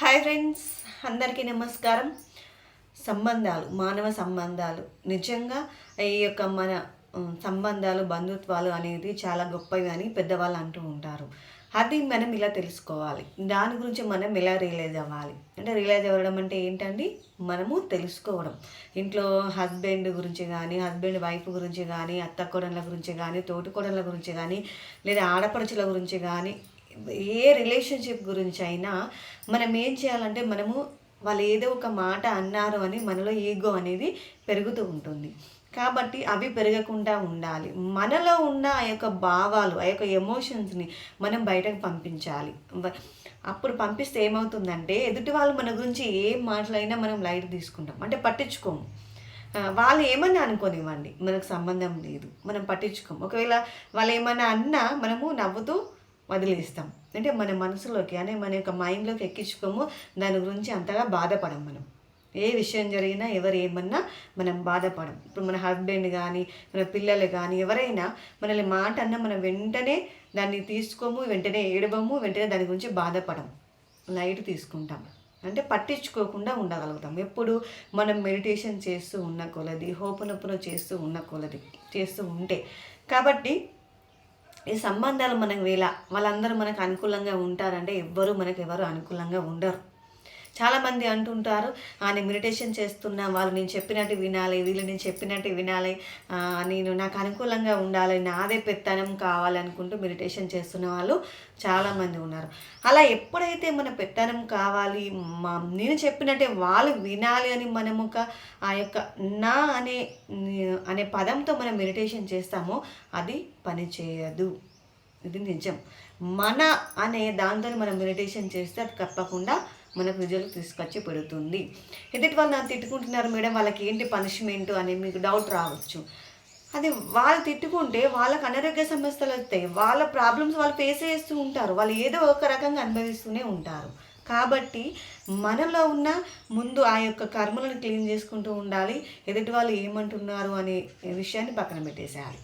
Hi friends అందరికీ నమస్కారం. సంబంధాలు మానవ సంబంధాలు. నిజంగా ఈ యొక్క మన సంబంధాలు బంధుత్వాలు అనేది చాలా గొప్పవి అని పెద్దవాళ్ళు అంటూ ఉంటారు. అది మనం ఇలా తెలుసుకోవాలి. దాని గురించి మనం ఎలా రియలైజ్ అవ్వాలి? అంటే రియలైజ్ అవ్వడం అంటే ఏంటండి? మనము తెలుసుకోవడం. ఇంట్లో హస్బెండ్ గురించి కానీ హస్బెండ్ వైఫ్ గురించి కానీ అత్త కోడళ్ళ గురించి కానీ తోటి కోడళ్ళ గురించి కానీ లేదా ఆడపడుచుల గురించి కానీ ఏ రిలేషన్షిప్ గురించి అయినా మనం ఏం చేయాలంటే మనము వాళ్ళు ఏదో ఒక మాట అన్నారు అని మనలో ఈగో అనేది పెరుగుతూ ఉంటుంది. కాబట్టి అవి పెరగకుండా ఉండాలి. మనలో ఉన్న ఆ యొక్క భావాలు ఆ యొక్క ఎమోషన్స్ని మనం బయటకు పంపించాలి. అప్పుడు పంపిస్తే ఏమవుతుందంటే ఎదుటి వాళ్ళు మన గురించి ఏం మాటలైనా మనం లైట్ తీసుకుంటాం. అంటే పట్టించుకోము. వాళ్ళు ఏమన్నా అనుకోనివ్వండి మనకు సంబంధం లేదు మనం పట్టించుకోము. ఒకవేళ వాళ్ళు ఏమన్నా అన్నా మనము నవ్వుతూ వదిలేస్తాం. అంటే మన మనసులోకి అనే మన యొక్క మైండ్లోకి ఎక్కించుకోము. దాని గురించి అంతగా బాధపడం మనం. ఏ విషయం జరిగినా ఎవరు ఏమన్నా మనం బాధపడం. ఇప్పుడు మన హస్బెండ్ కానీ మన పిల్లలు కానీ ఎవరైనా మనల్ని మాట అన్నా మనం వెంటనే దాన్ని తీసుకోము వెంటనే ఏడవము వెంటనే దాని గురించి బాధపడం. లైట్ తీసుకుంటాం. అంటే పట్టించుకోకుండా ఉండగలుగుతాం. ఎప్పుడు మనం మెడిటేషన్ చేస్తూ ఉన్న కొలది హోపనొప్పున చేస్తూ ఉన్న కొలది చేస్తూ ఉంటే. కాబట్టి ఈ సంబంధాలు మనకు వేళ వాళ్ళందరూ మనకు అనుకూలంగా ఉంటారంటే ఎవ్వరూ మనకు ఎవరు అనుకూలంగా ఉండరు. చాలామంది అంటుంటారు నేను మెడిటేషన్ చేస్తున్నా వాళ్ళు నేను చెప్పినట్టు వినాలి వీళ్ళు నేను చెప్పినట్టు వినాలి నేను నాకు అనుకూలంగా ఉండాలి నాదే పెత్తనం కావాలనుకుంటూ మెడిటేషన్ చేస్తున్న వాళ్ళు చాలామంది ఉన్నారు. అలా ఎప్పుడైతే మన పెత్తనం కావాలి మా నేను చెప్పినట్టే వాళ్ళు వినాలి అని మనము ఒక ఆ యొక్క నా అనే అనే పదంతో మనం మెడిటేషన్ చేస్తామో అది పనిచేయదు ఇది నిజం. మన అనే దాంతో మనం మెడిటేషన్ చేస్తే అది తప్పకుండా మనకు రిజల్ట్ తీసుకొచ్చి పెడుతుంది. ఎదుటి వాళ్ళు నన్ను తిట్టుకుంటున్నారు మేడం వాళ్ళకి ఏంటి పనిష్మెంట్ అని మీకు డౌట్ రావచ్చు. అది వాళ్ళు తిట్టుకుంటే వాళ్ళకి అనారోగ్య సమస్యలు వస్తాయి. వాళ్ళ ప్రాబ్లమ్స్ వాళ్ళు ఫేస్ చేస్తూ ఉంటారు. వాళ్ళు ఏదో ఒక రకంగా అనుభవిస్తూనే ఉంటారు. కాబట్టి మనలో ఉన్న ముందు ఆ యొక్క కర్మలను క్లీన్ చేసుకుంటూ ఉండాలి. ఎదుటి వాళ్ళు ఏమంటున్నారు అనే విషయాన్ని పక్కన పెట్టేసేయాలి.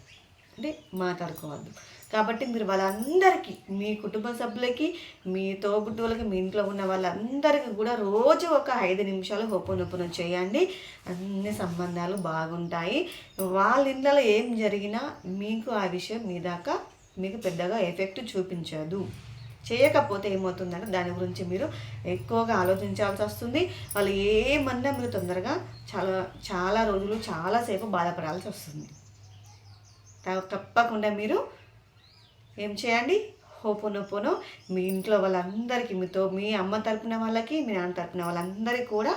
అంటే మాట్లాడుకోవద్దు. కాబట్టి మీరు వాళ్ళందరికీ మీ కుటుంబ సభ్యులకి మీ తోబుట్టువులకి మీ ఇంట్లో ఉన్న వాళ్ళందరికీ కూడా రోజు ఒక ఐదు నిమిషాలు హోపనొప్పున చేయండి. అన్ని సంబంధాలు బాగుంటాయి. వాళ్ళ ఇళ్ళలో ఏం జరిగినా మీకు ఆ విషయం మీ దాకా మీకు పెద్దగా ఎఫెక్ట్ చూపించదు. చేయకపోతే ఏమవుతుందంటే దాని గురించి మీరు ఎక్కువగా ఆలోచించాల్సి వస్తుంది. వాళ్ళు ఏమన్నా మీరు తొందరగా చాలా చాలా రోజులు చాలాసేపు బాధపడాల్సి వస్తుంది. త- తప్పకుండా మీరు ఏం చేయండి? హోపోనోపోనో మీ ఇంట్లో వాళ్ళందరికీ మీతో మీ అమ్మ తరపున వాళ్ళకి మీ నాన్న తరపున వాళ్ళందరికీ కూడా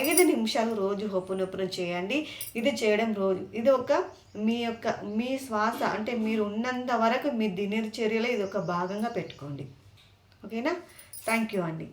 ఐదు నిమిషాలు రోజు హోపోనోపోనో చేయండి. ఇది చేయడం రోజు ఇది ఒక మీ యొక్క మీ శ్వాస అంటే మీరు ఉన్నంత వరకు మీ దినచర్యలో ఇది ఒక భాగంగా పెట్టుకోండి. ఓకేనా? థ్యాంక్ యూ అండి.